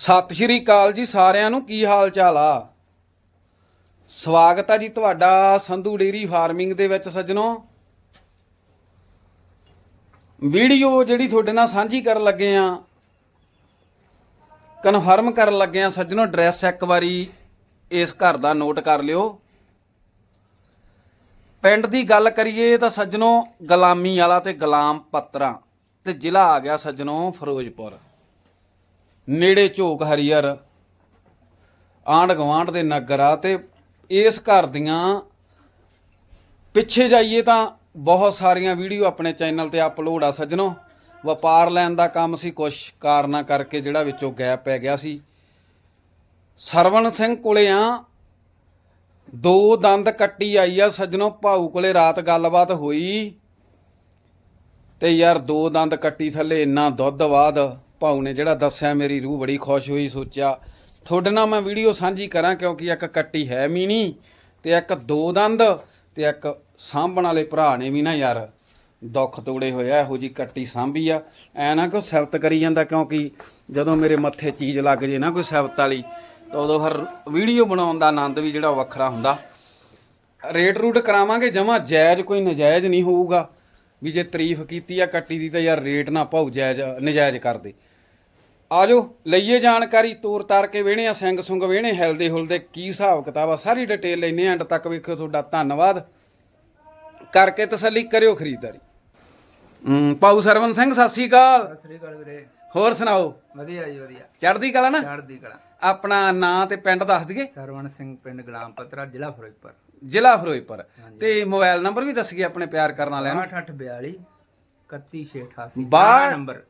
ਸਤਿ ਸ਼੍ਰੀ ਅਕਾਲ ਜੀ ਸਾਰਿਆਂ ਨੂੰ, ਕੀ ਹਾਲ ਚਾਲ ਆ? ਸਵਾਗਤ ਆ ਜੀ ਤੁਹਾਡਾ ਸੰਧੂ ਡੇਰੀ ਫਾਰਮਿੰਗ ਦੇ ਵਿੱਚ ਸੱਜਣੋ। ਵੀਡੀਓ ਜਿਹੜੀ ਤੁਹਾਡੇ ਨਾਲ ਸਾਂਝੀ ਕਰਨ ਲੱਗੇ ਆ, ਕਨਫਰਮ ਕਰਨ ਲੱਗੇ ਆ ਸੱਜਣੋ, ਐਡਰੈਸ ਇੱਕ ਵਾਰੀ ਇਸ ਘਰ ਦਾ ਨੋਟ ਕਰ ਲਿਓ। ਪਿੰਡ ਦੀ ਗੱਲ ਕਰੀਏ ਤਾਂ ਸੱਜਣੋ, ਗੁਲਾਮੀ ਵਾਲਾ ਤੇ ਗੁਲਾਮ ਪੱਤਰਾ, ਤੇ ਜ਼ਿਲ੍ਹਾ ਆ ਗਿਆ ਸੱਜਣੋ, ਫਿਰੋਜ਼ਪੁਰ। ਨੇੜੇ ਝੋਕ ਹਰੀਅਰ, ਆਂਢ ਗਵਾਂਢ ਦੇ ਨਗਰ ਆ ਤੇ ਇਸ ਘਰ ਦੀਆਂ ਪਿੱਛੇ ਜਾਈਏ ਤਾਂ ਬਹੁਤ ਸਾਰੀਆਂ ਵੀਡੀਓ ਆਪਣੇ ਚੈਨਲ ਤੇ ਅਪਲੋਡ ਆ ਸੱਜਣੋ। ਵਪਾਰ ਲੈਣ ਦਾ ਕੰਮ ਸੀ, ਕੁਛ ਕਾਰਨਾਂ ਕਰਕੇ ਜਿਹੜਾ ਵਿੱਚੋਂ ਗੈਪ ਪੈ ਗਿਆ ਸੀ। ਸਰਵਣ ਸਿੰਘ ਕੋਲੇ ਆ, ਦੋ ਦੰਦ ਕੱਟੀ ਆਈ ਆ ਸੱਜਣੋ, ਭਾਊ ਕੋਲੇ ਰਾਤ ਗੱਲਬਾਤ ਹੋਈ ਤੇ ਯਾਰ ਦੋ ਦੰਦ ਕੱਟੀ ਥੱਲੇ, ਇੰਨਾ ਦੁੱਧ ਬਾਅਦ ਭਾਊ ਨੇ ਜਿਹੜਾ ਦੱਸਿਆ, ਮੇਰੀ ਰੂਹ ਬੜੀ ਖੁਸ਼ ਹੋਈ, ਸੋਚਿਆ, ਤੁਹਾਡੇ ਨਾਲ ਮੈਂ ਵੀਡੀਓ ਸਾਂਝੀ ਕਰਾਂ ਕਿਉਂਕਿ ਇੱਕ ਕੱਟੀ ਹੈ ਮੀਣੀ ਤੇ ਇੱਕ ਦੋ ਦੰਦ ਤੇ ਇੱਕ ਸਾਂਭਣ ਵਾਲੇ ਭਰਾ ਨੇ ਵੀ ਨਾ ਯਾਰ। ਦੁੱਖ ਤੋੜੇ ਹੋਇਆ ਇਹੋ ਜੀ ਕੱਟੀ ਸਾਂਭੀ ਆ। ਐ ਨਾ ਕੋਈ ਸਿਫਤ ਕਰੀ ਜਾਂਦਾ ਕਿਉਂਕਿ ਜਦੋਂ ਮੇਰੇ ਮੱਥੇ ਚੀਜ਼ ਲੱਗ ਜੇ ਨਾ ਕੋਈ ਸਿਫਤ ਵਾਲੀ, ਤਾਂ ਉਦੋਂ ਫਿਰ ਵੀਡੀਓ ਬਣਾਉਣ ਦਾ ਆਨੰਦ ਵੀ ਜਿਹੜਾ ਵੱਖਰਾ ਹੁੰਦਾ। ਰੇਟ ਰੂਟ ਕਰਾਵਾਂਗੇ, ਜਮਾ ਜਾਇਜ਼ ਕੋਈ ਨਜਾਇਜ਼ ਨਹੀਂ ਹੋਊਗਾ। ਵੀ ਜੇ ਤਾਰੀਫ ਕੀਤੀ ਆ ਕੱਟੀ ਦੀ ਤਾਂ ਯਾਰ ਰੇਟ ਨਾ ਭਾਉ ਜਾਇਜ਼, ਨਜਾਇਜ਼ ਕਰਦੇ ਆਜੋ ਲਈਏ ਜਾਣਕਾਰੀ ਤੋਰ ਤਾਰ ਕੇ ਵੇਹਣੇ ਆ ਸਿੰਘ ਸੁੰਗ ਵੇਹਣੇ ਹਿਲਦੇ ਹੁਲਦੇ ਕੀ ਹਿਸਾਬ ਕਿਤਾਬ ਆ ਸਾਰੀ ਡਿਟੇਲ ਲੈਨੇ ਐਂਡ ਤੱਕ ਵੇਖਿਓ ਤੁਹਾਡਾ ਧੰਨਵਾਦ। ਕਰਕੇ ਤਸੱਲੀ ਕਰਿਓ ਖਰੀਦਦਾਰੀ। ਭਾਊ ਸਰਵਨ ਸਿੰਘ ਸਤਿ ਸ੍ਰੀ ਅਕਾਲ। ਸਤਿ ਸ੍ਰੀ ਅਕਾਲ ਵੀਰੇ। ਹੋਰ ਸੁਣਾਓ? ਵਧੀਆ ਜੀ ਵਧੀਆ। ਚੜ੍ਹਦੀ ਕਲਾ ਨਾ? ਚੜ੍ਹਦੀ ਕਲਾ। ਆਪਣਾ ਨਾਂ ਤੇ ਪਿੰਡ ਦੱਸ ਦਈਏ। ਸਰਵਣ ਸਿੰਘ ਪਿੰਡ ਗਲਾਮ ਪਤਰਾ ਜ਼ਿਲ੍ਹਾ ਫਿਰੋਜ਼ਪੁਰ। ਜ਼ਿਲ੍ਹਾ ਫਿਰੋਜ਼ਪੁਰ। ਤੇ ਮੋਬਾਈਲ ਨੰਬਰ ਵੀ ਦੱਸ ਗਏ ਆਪਣੇ ਪਿਆਰ ਕਰਨ ਵਾਲਿਆਂ ਨੂੰ। 6842 31688 ਬਾਹਠ- ਨੰਬਰ।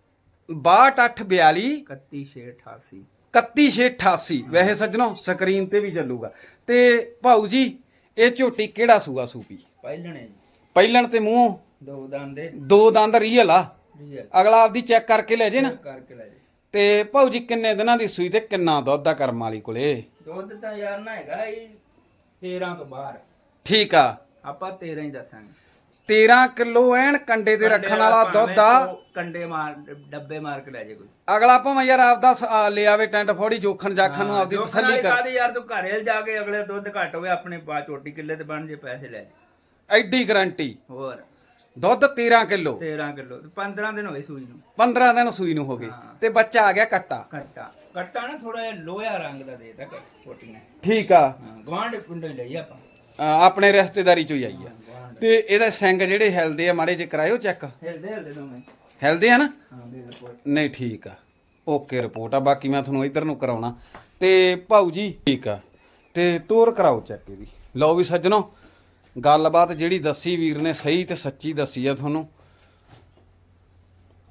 6282 31688 31688 ਵੈਸੇ ਸੱਜਣੋ ਸਕਰੀਨ ਤੇ ਵੀ ਚੱਲੂਗਾ। ਤੇ ਭਾਊ ਜੀ ਇਹ ਝੋਟੀ ਕਿਹੜਾ ਸੂਆ ਸੂਪੀ? ਪਹਿਲਣੇ ਜੀ। ਪਹਿਲਣ ਤੇ ਮੂੰਹ? ਦੋ ਦੰਦੇ ਦੋ ਦੰਦ ਰੀਅਲ ਆ। ਰੀਅਲ ਅਗਲਾ ਆਪਦੀ ਚੈੱਕ ਕਰਕੇ ਲੈ ਜੇ ਨਾ। ਕਰਕੇ ਲੈ ਜੀ। ਤੇ ਭਾਊ ਜੀ ਕਿੰਨੇ ਦਿਨਾਂ ਦੀ ਸੂਈ ਤੇ ਕਿੰਨਾ ਦੁੱਧ ਦਾ ਕਰਮ ਵਾਲੀ ਕੋਲੇ? ਦੁੱਧ ਤਾਂ ਯਾਰ ਨਾ ਹੈਗਾ ਇਹ 13 ਤੋਂ ਬਾਹਰ। ਠੀਕ ਆ। ਆਪਾਂ 13 ਹੀ ਦੱਸਾਂਗੇ। 13 ਕਿਲੋ ਐਨ ਕੰਡੇ ਤੇ ਰੱਖਣ ਵਾਲਾ ਦੁੱਧ ਆ। ਕੰਡੇ ਮਾਰ ਡੱਬੇ ਮਾਰ ਕੇ ਲੈ ਜੇ ਕੋਈ। ਅਗਲਾ ਭਾਵੇਂ ਯਾਰ ਆਪਦਾ ਸ- ਆ, ਲੈ ਆਵੇ ਟੈਂਟ ਫੋੜੀ ਜੋਖਣ ਜਾਖਣ ਨੂੰ ਆਪਦੀ ਤਸੱਲੀ ਕਰ। ਕਾਹਦੀ ਯਾਰ ਤੂੰ ਘਰੇ ਜਾ ਕੇ ਅਗਲੇ ਦੁੱਧ ਘੱਟ ਹੋਵੇ ਆਪਣੇ ਬਾਅਦ ਚੋਟੀ ਕਿੱਲੇ ਤੇ ਬਣ ਜੇ ਪੈਸੇ ਲੈ ਜੇ। ਐਡੀ ਗਰੰਟੀ ਹੋਰ। ਦੁੱਧ 13 ਕਿਲੋ। 13 ਕਿਲੋ 15 ਦਿਨ ਹੋਏ ਸੂਈ ਨੂੰ। 15 ਦਿਨ ਸੂਈ ਨੂੰ ਹੋ ਗਏ ਹਾਂ। ਤੇ ਬੱਚਾ ਆ ਗਿਆ ਕੱਟਾ। ਕੱਟਾ। ਕੱਟਾ ਨਾ ਥੋੜਾ ਜਿਹਾ ਲੋਹਾ ਰੰਗ ਦਾ ਦੇਤਾ ਕੋਟੀ ਨੇ ਠੀਕ ਆ। ਹਾਂ ਗਵਾਂਢ ਪਿੰਡੋਂ ਹੀ ਲਈ ਆਪਾਂ। ਆਪਣੇ ਰਿਸ਼ਤੇਦਾਰੀ ਚੋਂ ਹੀ ਆਈ ਆ। ਤੇ ਇਹਦਾ ਸਿੰਘ ਜਿਹੜੇ ਹਿਲਦੇ ਆ ਮਾੜੇ ਜੇ ਕਰਾਇਓ ਚੈੱਕ? ਹਿਲਦੇ ਹਿਲਦੇ ਦੋਵੇਂ। ਹਿਲਦੇ ਆ ਨਾ? ਹਾਂ ਦੇ ਰਿਪੋਰਟ ਨਹੀਂ ਠੀਕ ਆ। ਓਕੇ ਰਿਪੋਰਟ ਆ। ਬਾਕੀ ਮੈਂ ਤੁਹਾਨੂੰ ਇੱਧਰ ਨੂੰ ਕਰਾਉਣਾ। ਤੇ ਭਾਊ ਜੀ ਠੀਕ ਆ। ਤੇ ਤੋਰ ਕਰਾਓ ਚੈੱਕ ਇਹਦੀ। ਲਓ ਵੀ ਸੱਜਣੋ ਗੱਲਬਾਤ ਜਿਹੜੀ ਦੱਸੀ ਵੀਰ ਨੇ ਸਹੀ ਤੇ ਸੱਚੀ ਦੱਸੀ ਆ ਤੁਹਾਨੂੰ।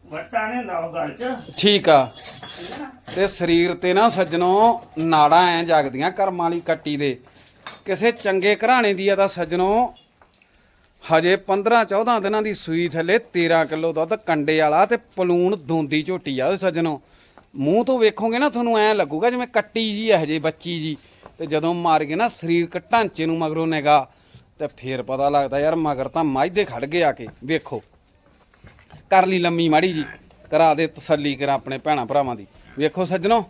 ਵੱਟਾ ਨੇ ਲਾਓ ਗੱਲ ਚ। ਠੀਕ ਆ। ਤੇ ਸਰੀਰ ਤੇ ਨਾ ਸੱਜਣੋ ਨਾੜਾਂ ਐ ਜਾਗਦੀਆਂ ਕਰਮਾਂ ਵਾਲੀ ਕੱਟੀ ਦੇ। ਕਿਸੇ ਚੰਗੇ ਘਰਾਣੇ ਦੀ ਆ ਤਾਂ ਸੱਜਣੋ, ਹਜੇ 15 14 ਦਿਨਾਂ ਦੀ ਸੂਈ ਥੱਲੇ 13 ਕਿਲੋ ਦੁੱਧ ਕੰਡੇ ਵਾਲਾ ਤੇ ਪਲੂਣ ਦੋਂਦੀ ਝੋਟੀ ਆ ਸੱਜਣੋ। ਮੂੰਹ ਤੋਂ ਵੇਖੋਗੇ ਨਾ ਤੁਹਾਨੂੰ ਐ ਲੱਗੂਗਾ ਜਿਵੇਂ ਕੱਟੀ ਜੀ ਹੈ ਹਜੇ ਬੱਚੀ ਜੀ। ਤੇ ਜਦੋਂ ਮਾਰ ਕੇ ਨਾ ਸਰੀਰਕ ਢਾਂਚੇ ਨੂੰ ਮਗਰੋਂ ਨਿਗਾ, ਤੇ ਫੇਰ ਪਤਾ ਲੱਗਦਾ ਯਾਰ ਮਗਰ ਤਾਂ ਮਾਝੇ ਖੜ ਗਏ ਆ ਕੇ। ਵੇਖੋ। ਕਰ ਲਈ ਲੰਮੀ ਮਾੜੀ ਜੀ। ਕਰਾ ਦੇ ਤਸੱਲੀ ਕਰਾਂ ਆਪਣੇ ਭੈਣਾ ਭਰਾਵਾਂ ਦੀ। ਵੇਖੋ ਸੱਜਣੋ,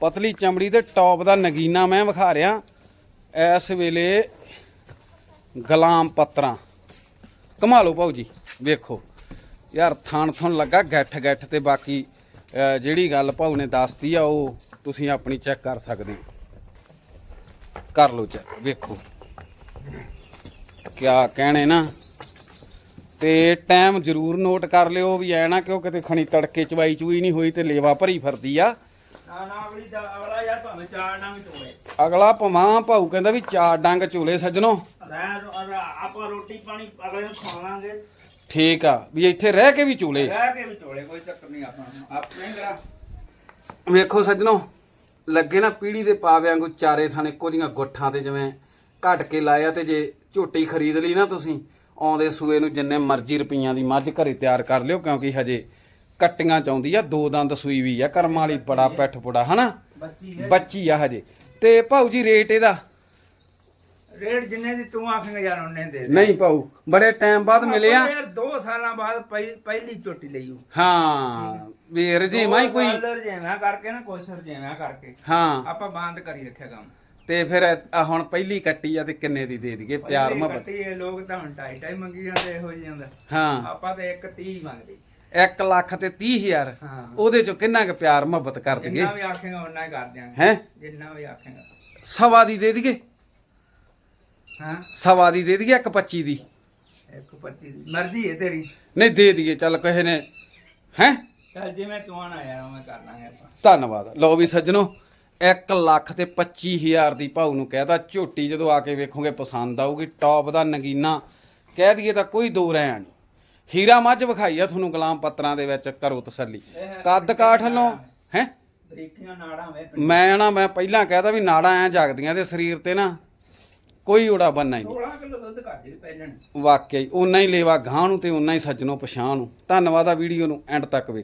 ਪਤਲੀ ਚਮੜੀ ਤੇ ਟੌਪ ਦਾ ਨਗੀਨਾ ਮੈਂ ਵਿਖਾ ਰਿਹਾ। ਇਸ ਵੇਲੇ ਗੁਲਾਮ ਪੱਤਰਾਂ। ਕਮਾ ਲਓ ਭਾਊ ਜੀ, ਵੇਖੋ। ਯਾਰ ਥਾਣ ਥਣ ਲੱਗਾ, ਗੱਠ ਗੱਠ ਤੇ ਬਾਕੀ ਜਿਹੜੀ ਗੱਲ ਭਾਊ ਨੇ ਦੱਸਤੀ ਆ, ਉਹ ਤੁਸੀਂ ਆਪਣੀ ਚੈੱਕ ਕਰ ਸਕਦੇ ਕਰ ਲਓ ਚੈੱਕ ਵੇਖੋ। ਕਿਆ ਕਹਿਣੇ ਨਾ। ਤੇ ਟਾਈਮ ਜ਼ਰੂਰ ਨੋਟ ਕਰ ਲਿਓ ਵੀ ਐ ਨਾ ਕਿਉਂ ਕਿਤੇ ਖਣੀ ਤੜਕੇ ਚਵਾਈ ਚੂਈ ਨਹੀਂ ਹੋਈ ਤੇ ਲੇਵਾ ਭਰੀ ਫਿਰਦੀ ਆ। ਨਾ ਨਾ ਅਗਲੀ ਭਾਵੇਂ ਚਾਰ ਅਗਲਾ ਭਵਾਂ ਭਾਊ ਕਹਿੰਦਾ ਵੀ ਚਾਰ ਡੰਗ ਚੂਲੇ ਸੱਜਣੋ। ਰਹਿ ਆਪਾਂ ਰੋਟੀ ਪਾਣੀ ਅਗਲੇ ਨੂੰ ਖਵਾਵਾਂਗੇ ਠੀਕ ਆ ਵੀ ਇੱਥੇ ਰਹਿ ਕੇ ਵੀ ਚੂਲੇ। ਰਹਿ ਕੇ ਵੀ ਤੋੜੇ ਕੋਈ ਚੱਕਰ ਨਹੀਂ ਆਪਾਂ ਨੂੰ। ਆਪਣੇ ਗਰਾ ਵੇਖੋ ਸੱਜਣੋ ਲੱਗੇ ਨਾ ਪੀੜੀ ਦੇ ਪਾਵਿਆਂ ਵਾਂਗੂ ਚਾਰੇ ਥਾਂ ਇੱਕੋ ਜੀਆਂ ਗੁੱਠਾਂ ਤੇ ਜਿਵੇਂ ਘਟ ਕੇ ਲਾਇਆ ਤੇ ਜੇ ਝੋਟੀ ਖਰੀਦ ਲਈ ਨਾ ਤੁਸੀਂ ਆਉਂਦੇ ਸੂਏ ਨੂੰ ਜਿੰਨੇ ਮਰਜ਼ੀ ਰੁਪਈਆਂ ਦੀ ਮੱਝ ਘਰੇ ਤਿਆਰ ਕਰ ਲਿਓ ਕਿਉਂਕਿ ਹਜੇ ਕੱਟੀਆਂ ਚਾਉਂਦੀ ਆ ਦੋ ਦੰਦ ਸੂਈ ਵੀ ਆ ਕਰਮਾਂ ਵਾਲੀ ਬੜਾ ਪੈਠ ਪੁੜਾ ਹਨਾ? ਬੱਚੀ ਬੱਚੀ ਆ ਹਜੇ। ਤੇ ਭਾਊ ਜੀ ਰੇਟ ਇਹਦਾ? ਰੇਟ ਜਿੰਨੇ ਦੀ ਤੂੰ ਆਖੇਂਗਾ ਯਾਰ ਉਹਨੇ ਦੇ ਦੇ। ਨਹੀਂ ਪਾਉ ਬੜੇ ਟਾਈਮ ਬਾਅਦ ਮਿਲਿਆ ਆਪਾਂ ਯਾਰ 2 ਸਾਲਾਂ ਬਾਅਦ ਪਹਿ- ਪਹਿਲੀ ਝੋਟੀ ਲਈ ਉਹ। ਹਾਂ ਵੀਰ ਜੀ ਮੈਂ ਕੋਈ? ਜਿਵੇਂ ਕਰਕੇ ਨਾ ਕੋਸ਼ਰ ਜਿਵੇਂ ਕਰਕੇ। ਹਾਂ। ਆਪਾਂ ਬੰਦ ਕਰੀ ਰੱਖਿਆ ਕੰਮ। ਤੇ ਫਿਰ ਆ ਹੁਣ ਪਹਿਲੀ ਕੱਟੀ ਆ ਤੇ ਕਿੰਨੇ ਦੀ ਦੇ ਦਈਏ? ਪਿਆਰ ਮੁਹੱਬਤ। ਇਹ ਲੋਕ ਤਾਂ ਹੁਣ ਢਾਈ ਢਾਈ ਮੰਗੀ ਜਾਂਦੇ ਇਹੋ ਜਿਹੀਆਂ ਦਾ ਹਾਂ। ਆਪਾਂ ਤੇ 1 30 ਮੰਗਦੇ। 1 ਲੱਖ ਤੇ 30000 ਹਾਂ। ਉਹਦੇ ਚੋਂ ਕਿੰਨਾ ਕੁ ਪਿਆਰ ਮੁਹੱਬਤ ਕਰ ਦਈਏ? ਜਿੰਨਾ ਵੀ ਆਖੇਗਾ ਉਹਨਾਂ ਹੀ ਕਰ ਦਿਆਂਗੇ। ਹੈ? ਜਿੰਨਾ ਵੀ ਆਖੇਗਾ। ਸਵਾ ਦੀ ਦੇ ਦਈਏ? ਹਾਂ। ਸਵਾ ਦੀ ਦੇ ਦਈਏ ਇੱਕ 25 ਦੀ? 125 ਮਰਜ਼ੀ ਹੈ ਤੇਰੀ। ਨਹੀਂ ਦੇ ਦਈਏ ਚੱਲ ਕਿਸੇ ਨੇ। ਹੈ? ਚੱਲ ਜਿਵੇਂ ਤੂੰ ਆਣਾ ਯਾਰ ਉਵੇਂ ਕਰ ਲਾਂਗੇ ਆਪਾਂ। ਧੰਨਵਾਦ। ਲਓ ਵੀ ਸੱਜਣੋ 1 ਲੱਖ ਤੇ 25000 ਦੀ ਭਾਊ ਨੂੰ ਕਹਿਤਾ ਝੋਟੀ ਜਦੋਂ ਆ ਕੇ ਵੇਖੋਗੇ ਪਸੰਦ ਆਊਗੀ ਟੌਪ ਦਾ ਨਗੀਨਾ। ਕਹਿ ਦਈਏ ਤਾਂ ਕੋਈ ਦੋ ਰਹਿ ਨਹੀਂ ਹੀਰਾ ਮੱਝ ਵਿਖਾਈ ਆ ਤੁਹਾਨੂੰ ਗੁਲਾਮ ਪੱਤਰਾਂ ਦੇ ਵਿੱਚ ਕਰੋ ਤਸੱਲੀ। ਕੱਦ ਕਾਠ ਵੱਲੋਂ ਹੈ? ਬਰੀਕੀਆਂ ਨਾੜਾਂ ਵੇ ਮੈਂ ਨਾ ਮੈਂ ਪਹਿਲਾਂ ਕਹਿਤਾ ਵੀ ਨਾੜਾਂ ਐ ਜਗਦੀਆਂ ਤੇ ਸਰੀਰ ਤੇ ਨਾ ਕੋਈ ਉੜਾ ਬੰਨਾ ਹੀ ਨਹੀਂ। 16 ਕਿਲੋ ਦੁੱਧ ਘੱਟ ਜੀ ਪਹਿਲਣ ਵਾਕਿਆ ਹੀ ਉਨਾ ਹੀ ਲੇਵਾ ਗਾਂ ਨੂੰ ਤੇ ਉਨਾ ਹੀ ਸੱਜਣੋ ਪਛਾਣ ਨੂੰ। ਧੰਨਵਾਦ ਆ ਵੀਡੀਓ ਨੂੰ ਐਂਡ ਤੱਕ ਵੇਖ।